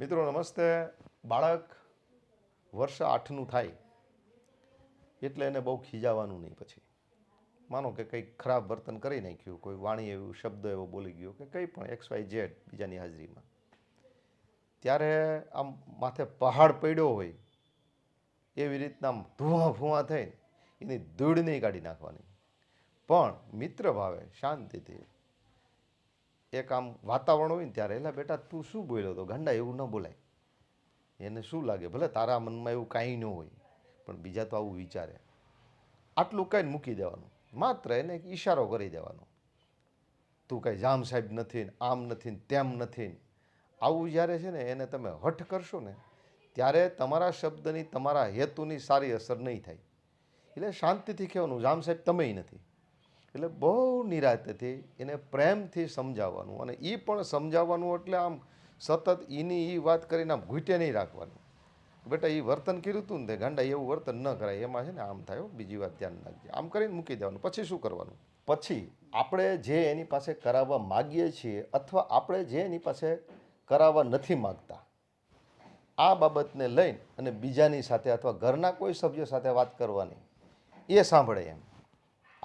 મિત્રો, નમસ્તે. બાળક વર્ષ આઠનું થાય એટલે એને બહુ ખીજાવાનું નહીં પછી. માનો કે કંઈક ખરાબ વર્તન કરી નાખ્યું, કોઈ વાણી એવું, શબ્દ એવો બોલી ગયો કે કંઈ પણ એક્સ વાય ઝેડ બીજાની હાજરીમાં. ત્યારે આમ માથે પહાડ પડ્યો હોય, એવી રીતના આમ ધુઆ ભૂવા થઈને એની ધૂળ નહીં કાઢી નાખવાની. પણ મિત્ર ભાવે શાંતિથી એક આમ વાતાવરણ હોય ને ત્યારે એટલે બેટા, તું શું બોલ્યો તો? ગાંડા એવું ન બોલાય. એને શું લાગે? ભલે તારા મનમાં એવું કાંઈ ન હોય, પણ બીજા તો આવું વિચારે. આટલું કાંઈ મૂકી દેવાનું. માત્ર એને એક ઈશારો કરી દેવાનો. તું કાંઈ જામ સાહેબ નથી ને આમ નથી ને તેમ નથી ને. આવું જ્યારે છે ને, એને તમે હઠ કરશો ને, ત્યારે તમારા શબ્દની, તમારા હેતુની સારી અસર નહીં થાય. એટલે શાંતિથી કહેવાનું, જામ સાહેબ તમે નથી. એટલે બહુ નિરાંતથી એને પ્રેમથી સમજાવવાનું અને એ પણ સમજાવવાનું એટલે આમ સતત એની એ વાત કરીને આમ ઘૂંટે નહીં રાખવાનું. બેટા એ વર્તન કર્યું હતું ને તે ગાંડા એવું વર્તન ન કરાય, એમાં છે ને આમ થાય બીજી વાત ધ્યાન રાખજે. આમ કરીને મૂકી દેવાનું. પછી શું કરવાનું? પછી આપણે જે એની પાસે કરાવવા માગીએ છીએ અથવા આપણે જે એની પાસે કરાવવા નથી માગતા, આ બાબતને લઈને અને બીજાની સાથે અથવા ઘરના કોઈ સભ્ય સાથે વાત કરવાની, એ સાંભળે એમ.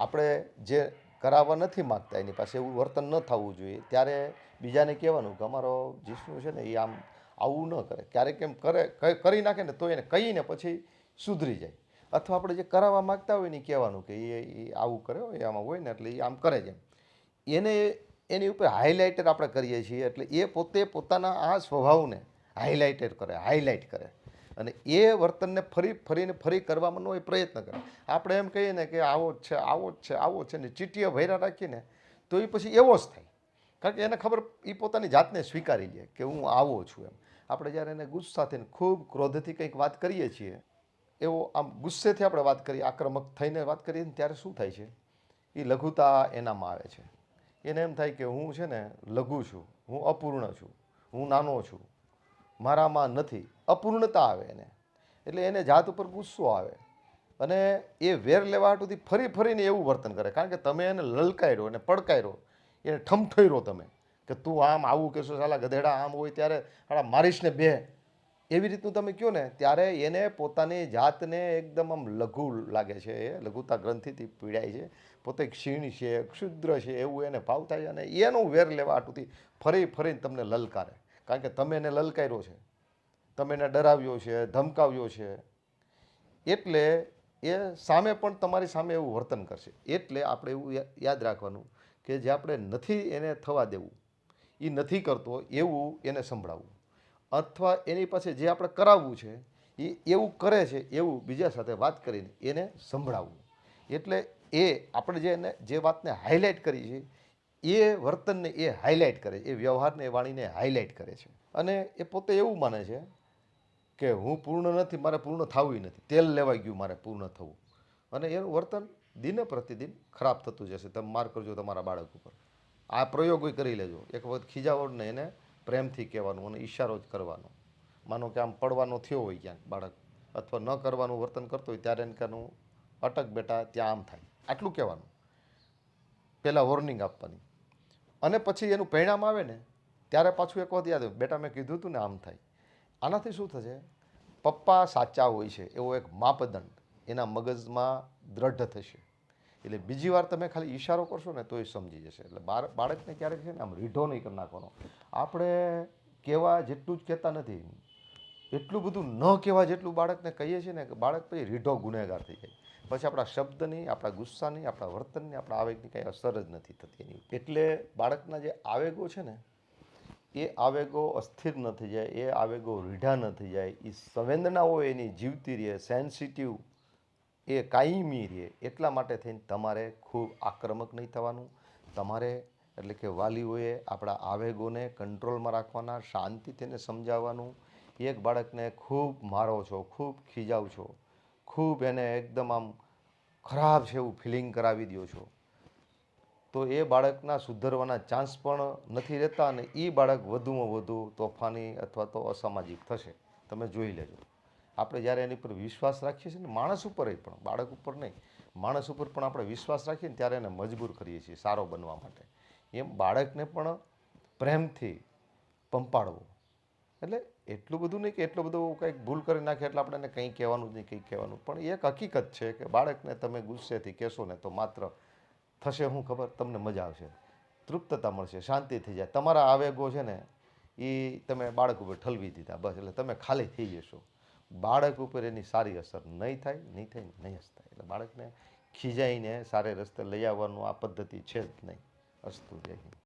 આપણે જે કરાવવા નથી માગતા, એની પાસે એવું વર્તન ન થવું જોઈએ, ત્યારે બીજાને કહેવાનું કે અમારો જીષ્ણુ છે ને એ આમ આવું ન કરે. ક્યારેક એમ કરે કરી નાખે ને તો એને કહીને પછી સુધરી જાય. અથવા આપણે જે કરાવવા માગતા હોય ને કહેવાનું કે એ આવું કરે હોય આમાં હોય ને એટલે એ આમ કરે છે. એને, એની ઉપર હાઇલાઇટર આપણે કરીએ છીએ એટલે એ પોતે પોતાના આ સ્વભાવને હાઇલાઇટેડ કરે હાઇલાઇટ કરે. અને એ વર્તનને ફરી, ફરીને ફરી કરવાનો એ પ્રયત્ન કરે. આપણે એમ કહીએ ને કે આવો જ છે, આવો જ છે, આવો જ છે, ને ચીટીઓ ભૈરા રાખીને તો એ પછી એવો જ થાય. કારણ કે એને ખબર એ પોતાની જાતને સ્વીકારી લે કે હું આવો છું એમ. આપણે જ્યારે એને ગુસ્સાથી ને ખૂબ ક્રોધથી કંઈક વાત કરીએ છીએ, એવો આમ ગુસ્સેથી આપણે વાત કરીએ, આક્રમક થઈને વાત કરીએ ને ત્યારે શું થાય છે? એ લઘુતા એનામાં આવે છે. એને એમ થાય કે હું છે ને લઘુ છું, હું અપૂર્ણ છું, હું નાનો છું મારામાં નથી, અપૂર્ણતા આવે એને. એટલે એને જાત ઉપર ગુસ્સો આવે અને એ વેર લેવા હાટુથી ફરી ફરીને એવું વર્તન કરે. કારણ કે તમે એને લલકાયરો એને પડકાયરો એને ઠમઠોર્યો તમે કે તું આમ આવું કહેશો, સાલા ગધેડા આમ હોય ત્યારે હાલા મારીશ ને બે. એવી રીતનું તમે કહો ને, ત્યારે એને પોતાની જાતને એકદમ આમ લઘુ લાગે છે એ, લઘુતા ગ્રંથિથી પીડાય છે. પોતે ક્ષીણ છે, ક્ષુદ્ર છે, એવું એને ભાવ થાય અને એનું વેર લેવા હાટુથી ફરી ફરીને તમને લલકારે. કારણ કે તમે એને લલકાર્યો છે. તમે એને ડરાવ્યો છે, ધમકાવ્યો છે. એટલે એ સામે પણ તમારી સામે એવું વર્તન કરશે. એટલે આપણે એવું યાદ રાખવાનું કે જે આપણે નથી એને થવા દેવું એ નથી કરતો એવું એને સંભળાવવું અથવા એની પાસે જે આપણે કરાવવું છે એ એવું કરે છે એવું બીજા સાથે વાત કરીને એને સંભળાવવું એટલે એ આપણે જે એને, જે વાતને હાઇલાઇટ કરી છે એ વર્તનને એ હાઇલાઇટ કરે છે, એ વ્યવહારને, એ વાણીને હાઇલાઇટ કરે છે. અને એ પોતે એવું માને છે કે હું પૂર્ણ નથી, મારે પૂર્ણ થવું નથી. તેલ લેવાઈ ગયું, મારે પૂર્ણ થવું. અને એનું વર્તન દિને પ્રતિદિન ખરાબ થતું જશે. તમે માર કરજો તમારા બાળક ઉપર. આ પ્રયોગો કરી લેજો. એક વખત ખીજાવડને એને પ્રેમથી કહેવાનું અને ઈશારો જ કરવાનો. માનો કે આમ પડવાનો થયો હોય ક્યાંક બાળક, અથવા ન કરવાનું વર્તન કરતો હોય ત્યારે એને કહેવાનું, અટક બેટા, ત્યાં આમ થાય. આટલું કહેવાનું. પહેલાં વોર્નિંગ આપવાની. અને પછી એનું પરિણામ આવે ને, ત્યારે પાછું એક વખત યાદ બેટા, મેં કીધું હતું ને આમ થાય. આનાથી શું થશે? પપ્પા સાચા હોય છે, એવો એક માપદંડ એના મગજમાં દ્રઢ થશે. એટલે બીજી વાર તમે ખાલી ઈશારો કરશો ને તો એ સમજી જશે. એટલે બાર, બાળકને ક્યારેક છે ને આમ રીઢો નહીં કરી નાખવાનો. આપણે કહેવા જેટલું જ કહેતા નથી. એટલું બધું ન કહેવા જેટલું બાળકને કહીએ છીએ ને કે બાળક પછી રીઢો ગુનેગાર થઈ જાય. પછી આપણા શબ્દની, આપણા ગુસ્સાની, આપણા વર્તનની, આપણા આવેગની કંઈ અસર જ નથી થતી એની એટલે બાળકના જે આવેગો છે ને, એ આવેગો અસ્થિર ન થઈ જાય, એ આવેગો રીઢા ન થઈ જાય. એ સંવેદનાઓ એની જીવતી રહે સેન્સિટિવ એ કાયમી રહે. એટલા માટે થઈને તમારે ખૂબ આક્રમક નહીં થવાનું. તમારે એટલે કે વાલીઓએ આપણા આવેગોને કંટ્રોલમાં રાખવાના, શાંતિથી સમજાવવાનું. એક બાળકને ખૂબ મારો છો, ખૂબ ખીજાવ છો, ખૂબ એને એકદમ આમ ખરાબ છે એવું ફિલિંગ કરાવી દો છો. તો એ બાળકના સુધરવાના ચાન્સ પણ નથી રહેતા અને એ બાળક વધુમાં વધુ તોફાની અથવા તો અસામાજિક થશે. તમે જોઈ લેજો. આપણે જ્યારે એની પર વિશ્વાસ રાખીએ છીએ ને, માણસ ઉપર પણ, બાળક ઉપર નહીં. માણસ ઉપર પણ આપણે વિશ્વાસ રાખીએ ને, ત્યારે એને મજબૂર કરીએ છીએ સારો બનવા માટે. એમ બાળકને પણ પ્રેમથી પંપાડવો એટલે એટલું બધું નહીં કે એટલું બધું કંઈક ભૂલ કરી નાખે એટલે આપણે કંઈ કહેવાનું જ નહીં, કંઈ કહેવાનું. પણ એક હકીકત છે કે બાળકને તમે ગુસ્સેથી કહેશો ને તો માત્ર થશે શું ખબર? તમને મજા આવશે. તૃપ્તતા મળશે, શાંતિ થઈ જાય. તમારા આવેગો છે ને, એ તમે બાળક ઉપર ઠલવી દીધા, બસ. એટલે તમે ખાલી થઈ જશો. બાળક ઉપર એની સારી અસર નહીં થાય નહીં થાય, નહીં જ થાય એટલે બાળકને ખીજાઈને સારે રસ્તે લઈ આવવાનું આ પદ્ધતિ છે જ નહીં. અસ્તુ જય